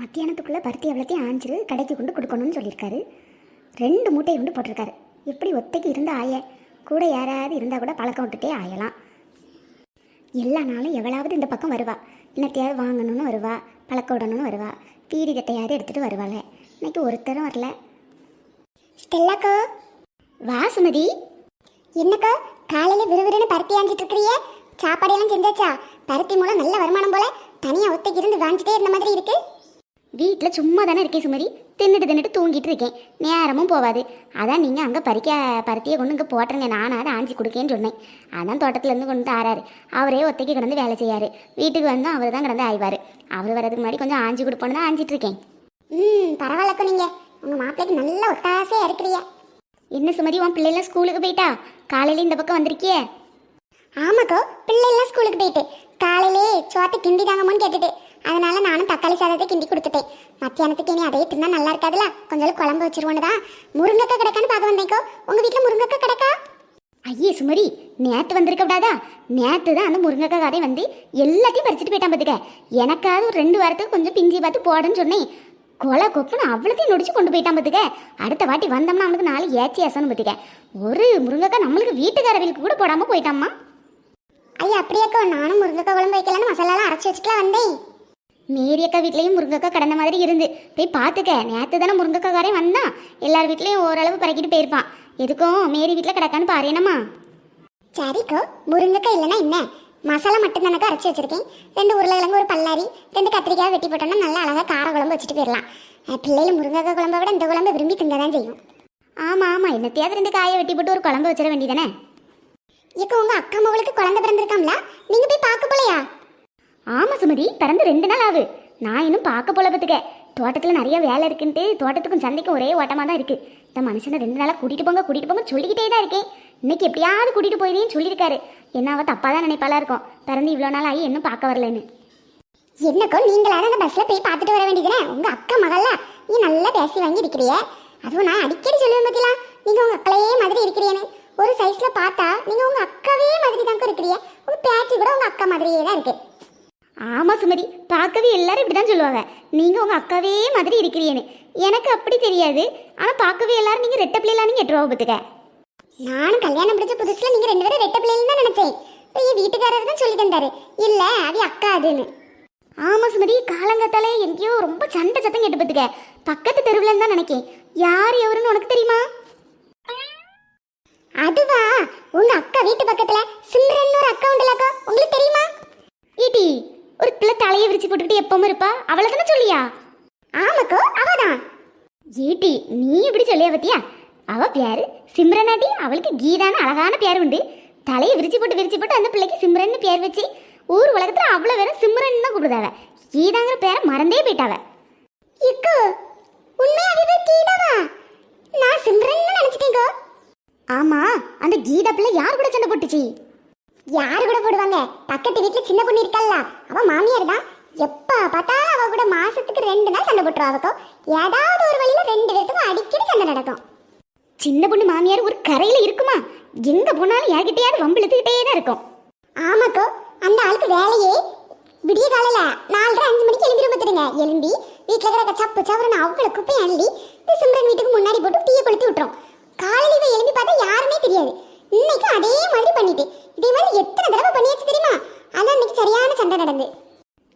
மத்தியானத்துக்குள்ளே பருத்தி எவ்வளோத்தையும் ஆஞ்சிரு கடைக்கு கொண்டு கொடுக்கணும்னு சொல்லியிருக்காரு. ரெண்டு மூட்டை கொண்டு போட்டிருக்காரு. எப்படி ஒத்தைக்கு இருந்த ஆய? கூட யாராவது இருந்தால் கூட பழக்கம் விட்டுட்டே ஆயலாம். எல்லா நாளும் எவ்வளவு இந்த பக்கம் வருவா. இன்னத்தையாவது வாங்கணும்னு வருவா பழக்க விடணும்னு வருவா. பீடி தட்டையாவது எடுத்துகிட்டு வருவாள். இன்னைக்கு ஒருத்தரும் வரல. ஸ்டெல்லாக்கோ! வா சுமதி. என்னக்கா காலையில் விறுவிறுன்னு பருத்தி ஆஞ்சிட்டு இருக்கிறியே. சாப்பாடையெல்லாம் செஞ்சாச்சா? பருத்தி மூலம் நல்ல வருமானம் போல தனியாக ஒத்தைக்கு இருந்து வாஞ்சிட்டே இருந்த மாதிரி இருக்குது வீட்டில் சும்மா தானே இருக்கேன் சுமதி. தின்னுட்டு தின்னுட்டு தூங்கிட்டு இருக்கேன் நேரமும் போவாது. அதான் நீங்கள் அங்கே பறிக்க பருத்தியை கொண்டு இங்கே போட்டுருங்க. நானும் அதை ஆஞ்சி கொடுக்கேன்னு சொன்னேன். அதான் தோட்டத்துலேருந்து கொண்டு வந்து ஆறாரு. அவரே ஒத்தைக்கு கிடந்து வேலை செய்யாரு. வீட்டுக்கு வந்தோம் அவர் தான் கிடந்து ஆய்வார். அவர் வரதுக்கு முன்னாடி கொஞ்சம் ஆஞ்சி கொடுப்போன்னு தான் ஆஞ்சிட்டு இருக்கேன் ம் பரவாயில்லக்கோ நீங்கள் உங்கள் மாப்பிள்ளைக்கு நல்ல ஒத்தாசையாக இருக்கிறிய. என்ன சுமதி உன் பிள்ளைலாம் ஸ்கூலுக்கு போயிட்டா? காலையில் இந்த பக்கம் வந்திருக்கியே? ஆமாக்கோ பிள்ளைலாம் ஸ்கூலுக்கு போயிட்டு. காலையிலே சோத்தை கிண்டி தாங்கம்மான்னு கேட்டுட்டு. அதனால தக்காளி சாதத்தை கிண்டி கொடுத்துட்டேன். மத்தியானத்துக்கு இனி அதே தின்னா நல்லா இருக்காதுல? கொஞ்சம் குழம்பு வச்சிருவோன்னு தான். முருங்கக்காய் கிடக்கான்னு பார்க்க வந்தேக்கோ உங்கள் வீட்டில் முருங்கக்காய் கிடக்கா? ஐயே சுமரி நேற்று வந்திருக்க விடாதா? நேற்று தான் அந்த முருங்கைக்காய் கதை வந்து எல்லாத்தையும் பறிச்சுட்டு போயிட்டான் பார்த்துக்க எனக்காவது ஒரு ரெண்டு வாரத்துக்கு கொஞ்சம் பிஞ்சி பார்த்து போடுன்னு சொன்னேன். கொலை கொப்புன்னு அவ்வளோத்தையும் நொடிச்சு கொண்டு போயிட்டான் பார்த்துக்க அடுத்த வாட்டி வந்தோம்னா அவனுக்கு நாலு ஏச்சி ஏசன்னு பார்த்துக்க ஒரு முருங்கைக்காய் நம்மளுக்கு வீட்டுக்காரவிலுக்கு கூட போடாமல் போயிட்டாம்மா. ஐயா அப்படியாக்கா. நானும் முருங்கைக்காய் குழம்பு வைக்கலான்னு மசாலாலாம் அரைச்சி வச்சுக்கலாம் வந்தேன். மேரி அக்கா வீட்லேயும் முருங்கைக்காய் கடந்த மாதிரி இருந்து. போய் பார்த்துக்க நேற்று தானே முருங்கைக்காரே வந்தான். எல்லார் வீட்லேயும் ஓரளவு பறக்கிட்டு போயிருப்பான். எதுக்கும்? மேரி வீட்டில் கிடக்கான்னு பாரு என்னம்மா? சரிக்கோ. முருங்கைக்காய் இல்லைன்னா என்ன? மசாலா மட்டும் தானக்கா அரைச்சி வச்சிருக்கேன். ரெண்டு உருளைக்கிழங்கு ஒரு பல்லாரி ரெண்டு கத்திரிக்காய் வெட்டி போட்டோம்னா நல்லா அழகாக கார குழம்பு வச்சுட்டு போயிடலாம் பிள்ளைகள் முருங்கைக்காய் குழம்பை விட இந்த குழம்பு விரும்பி திங்க தான் செய்யும். ஆமாம் ஆமாம் என்னத்தையாவது ரெண்டு காயை வெட்டி போட்டு ஒரு குழம்பு வச்சிட வேண்டியதானே? இப்போ உங்க அக்கா மகளுக்கு குழந்தை பிறந்திருக்காம்ல? நீங்க போய் பார்க்க போலையா? ஆமா சுமதி பிறந்து ரெண்டு நாள் ஆகுது நான் இன்னும் பார்க்க போல பத்துக்க தோட்டத்தில் நிறைய வேலை இருக்குன்ட்டு தோட்டத்துக்கும் சந்தைக்கும் ஒரே ஓட்டமாக தான் இருக்குது இந்த மனுஷனை ரெண்டு நாளாக கூட்டிகிட்டு போங்க கூட்டிகிட்டு போங்க சொல்லிக்கிட்டே தான் இருக்கேன். இன்னைக்கு எப்படியாவது கூட்டிகிட்டு போயிருந்தேன்னு சொல்லியிருக்காரு. என்ன அவள் தப்பாக தான் நினைப்பாலாம் இருக்கும். பிறந்து இவ்வளோ நாள் ஆகி இன்னும் பார்க்க வரலன்னு. என்னக்கோ நீங்களாவது அந்த பஸ்ஸில் போய் பார்த்துட்டு வர வேண்டியதுனே உங்கள் அக்கா மகள நீ நல்லா பேசி வாங்கி இருக்கிறிய. அதுவும் நான் அடிக்கடி சொல்லுவேன் பற்றிலாம் நீங்கள் உங்கள் அக்களையே மாதிரி இருக்கிறியன்னு. ஒரு சைஸில் பார்த்தா நீங்கள் உங்கள் அக்காவே மாதிரி தாங்க இருக்கிறிய. உங்கள் பேச்சு கூட உங்கள் அக்கா மாதிரியே தான் இருக்கு. ஆமா சுமதி பார்க்கவே எல்லாரும் இப்படி தான் சொல்லுவாங்க. நீங்க உங்க அக்காவே மாதிரி இருக்கிறீன்னு எனக்கு அப்படி தெரியாது. ஆனா பார்க்கவே எல்லாரும் நீங்க ரெட்ட பிள்ளைலாம் நீங்க எட்டு பத்துக்க நானும் கல்யாணம் பிடிச்ச புதுசுல நீங்க ரெண்டு பேரும் ரெட்ட பிள்ளைன்னு தான் நினைச்சேன். என் வீட்டுக்காரர் தான் சொல்லி தந்தாரு. இல்ல அது அக்கா அதுன்னு. ஆமா சுமதி காலங்கத்தாலே எங்கேயோ ரொம்ப சண்டை சத்தம் கேட்டு பத்துக்க பக்கத்து தெருவுலன்னு தான் நினைக்கேன். யார் எவருன்னு உனக்கு தெரியுமா? அதுவா? உங்க அக்கா வீட்டு பக்கத்துல சிம்ரன் ஒரு அக்கா உண்டுலக்கா. உங்களுக்கு தெரியுமா? ஈட்டி ஒரு பிள்ளை தலையை விரிச்சு போட்டுக்கிட்டு எப்பவும் இருப்பா? அவளை தானே சொல்லியா? ஆமாக்கோ அவதான். ஏட்டி நீ இப்படி சொல்லியா பத்தியா? அவ பேரு சிம்ரனாட்டி. அவளுக்கு கீதான்னு அழகான பேர் உண்டு. தலையை விரிச்சு போட்டு விரிச்சு போட்டு அந்த பிள்ளைக்கு சிம்ரன் பேர் வச்சு ஊர் உலகத்துல அவ்வளோ வேற சிம்ரன் தான் கூப்பிடுதாவ கீதாங்கிற பேரை மறந்தே போயிட்டாவ. இக்கு உண்மையாவே கீதாவா? நான் சிம்ரன் நினைச்சிட்டேங்கோ. ஆமா அந்த கீதா பிள்ளை யார் கூட சண்டை போட்டுச்சு? யாரு கூட போடுவாங்க? பக்கத்து வீட்டுல சின்ன பொண்ணு இருக்கல்ல. அவ மாமியார் தான். எப்ப பார்த்தாலும் அவ கூட மாசத்துக்கு ரெண்டு நாள் சண்டை போட்டுருவா அவக்கோ ஏதாவது ஒரு வழியில ரெண்டு பேருக்கும் அடிக்கடி சண்டை நடக்கும். சின்ன பொண்ணு மாமியார் ஒரு கரையில இருக்குமா? எங்க போனாலும் யார்கிட்டயாவது வம்பிழுத்துக்கிட்டே தான் இருக்கும். ஆமாக்கோ அந்த ஆளுக்கு வேலையே விடிய காலையில நாலரை அஞ்சு மணிக்கு எழும்பி பார்த்துடுங்க எழும்பி வீட்டில் கிடக்க சப்பு சவரன்னு அவ்வளோ குப்பையை அள்ளி இந்த சிம்ரன் வீட்டுக்கு முன்னாடி போட்டு டீயை கொளுத்தி விட்டுரும். காலையில இவன் எழும்பி பார்த்தா யாருமே தெரியாது. இன்னைக்கு அதே மாதிரி பண்ணிட்டு இதே மாதிரி எத்தனை தடவை பண்ணியாச்சு தெரியுமா? அதான் இன்னைக்கு சரியான சண்டை நடந்து.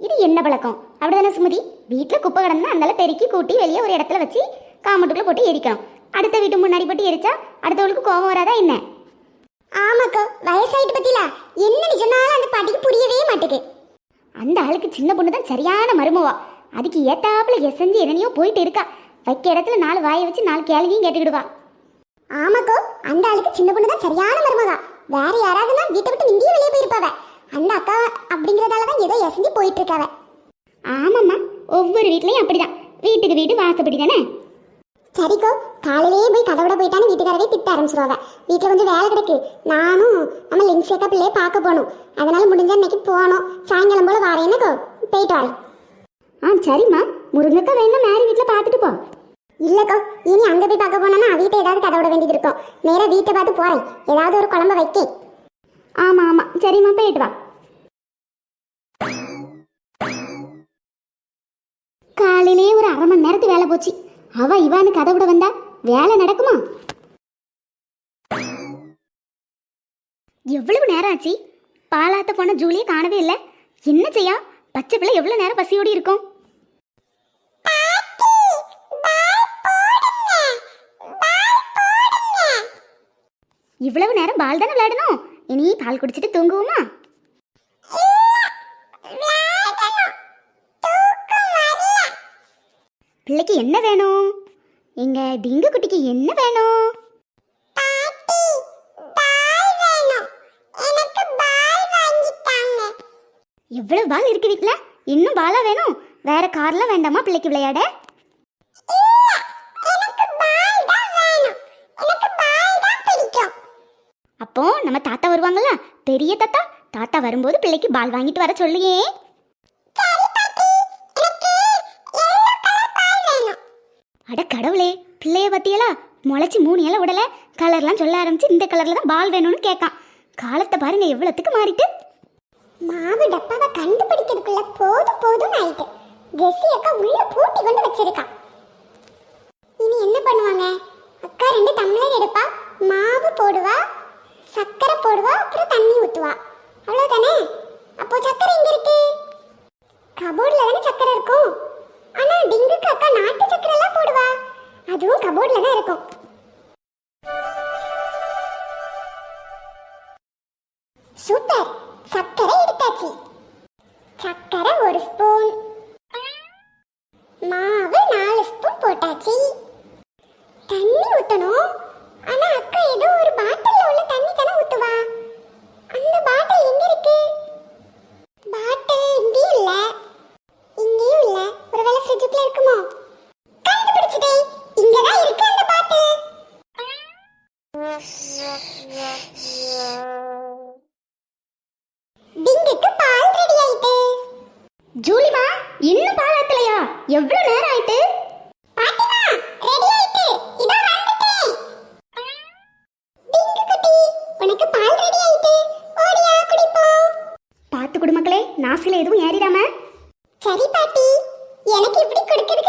இது என்ன பழக்கம்? அப்படிதானே சுமதி? வீட்டில் குப்பை கிடந்தா அந்தால பெருக்கி கூட்டி வெளியே ஒரு இடத்துல வச்சு காமட்டுக்குள்ள போட்டு எரிக்கணும். அடுத்த வீட்டு முன்னாடி போட்டு எரிச்சா அடுத்தவளுக்கு கோபம் வராதா என்ன? ஆமாக்கா வயசாயிட்டு பத்தில. என்ன நீ சொன்னாலும் அந்த பாட்டிக்கு புரியவே மாட்டேங்குது அந்த ஆளுக்கு சின்ன பொண்ணு தான் சரியான மருமவா. அதுக்கு ஏத்தாப்புல எசஞ்சு என்னனையோ போயிட்டு இருக்கா. வைக்க இடத்துல நாலு வாயை வச்சு நாலு கேள்வியும் கேட்டுக்கிடுவா. ஆமாக்கோ அந்த ஆளுக்கு சின்ன பொண்ணு தான் சரியான வேற யாராவதுனா வீட்டை விட்டு இங்கேயே வெளியே போயிருப்பாவ. அந்த அக்கா அப்படிங்கிறதால தான் ஏதோ எசஞ்சு போயிட்டு இருக்காவ ஆமாம்மா ஒவ்வொரு வீட்லயும் அப்படிதான். வீட்டுக்கு வீடு வாசப்படி தானே? சரிக்கோ காலையிலேயே போய் கதவோட போயிட்டான்னு வீட்டுக்காரவே திட்ட ஆரம்பிச்சிருவாங்க வீட்டில் கொஞ்சம் வேலை கிடக்கு. நானும் நம்ம லிங்க்ஸேக்கா பிள்ளைய பார்க்க போகணும். அதனால முடிஞ்ச அன்னைக்கு போகணும். சாயங்காலம் போல வரேன்னுக்கோ போயிட்டு வரேன். ஆ சரிம்மா. முருங்கக்கா வேணா மேரி வீட்டில் பார்த்துட்டு போ. இல்லக்கோ இனி அங்கே போய் பார்க்க போனோன்னா வீட்டை ஏதாவது கதவிட வேண்டியது இருக்கும். நேராக வீட்டை பார்த்து போகிறேன் ஏதாவது ஒரு குழம்பு வைக்க. ஆமாம் ஆமாம் சரிம்மா போயிட்டு வா. காலையில வேலை போச்சு. அவ இவான்னு கதை விட வந்தா வேலை நடக்குமா? எவ்வளவு நேரம் ஆச்சு? பாலாத்த போன ஜூலியை காணவே இல்லை. என்ன செய்யா? பச்சை பிள்ளை எவ்வளவு நேரம் பசியோடி இருக்கும்? இவ்வளவு நேரம் பால் தானே விளையாடணும்? இனி பால் குடிச்சிட்டு தூங்குவோமா? பிள்ளைக்கு என்ன வேணும்? எங்க டிங்கு குட்டிக்கு என்ன வேணும்? எவ்வளவு பால் இருக்கு வீட்ல? இன்னும் பாலா வேணும்? வேற கார்லாம் வேண்டாமா பிள்ளைக்கு விளையாட? வருவாங்கல்ல? பெரிய தாத்தா தாத்தா வரும்போது பிள்ளைக்கு பால் வாங்கிட்டு வர சொல்லியே. அட கடவுளே பிள்ளைய பத்தியலா முளைச்சி மூணு இலை விடல. கலர்லாம் சொல்ல ஆரம்பிச்சு இந்த கலர்ல தான் பால் வேணும்னு கேட்கான் காலத்தை பாருங்க எவ்வளவுத்துக்கு மாறிட்டு. மாவு டப்பாவை கண்டுபிடிக்கிறதுக்குள்ள போதும் போதும் ஆயிட்டு. ஜெஸ்ஸி அக்கா உள்ள பூட்டி கொண்டு வச்சிருக்கா இனி என்ன பண்ணுவாங்க? அக்கா ரெண்டு டம்ளர் எடுப்பா மாவு போடுவா சக்கரை போடுவா அப்புறம் தண்ணி ஊற்றுவா அவ்வளோதானே அப்போ சர்க்கரை எங்கே இருக்கு? கபோர்டில் தானே சக்கரை இருக்கும். ஆனால் டிங்குக்கு அக்கா நாட்டு சக்கரை எல்லாம் போடுவா. அதுவும் கபோர்டில் தான் இருக்கும். சூப்பர். சக்கரை எடுத்தாச்சு. சக்கரை ஒரு ஸ்பூன் ரெடி ஆயிட்டு? ஓடியா குடிப்போம் பார்த்து குடுமக்களே நாசில எதுவும் ஏறிடாம. சரி பாட்டி எனக்கு இப்படி பிடிச்சிருக்கு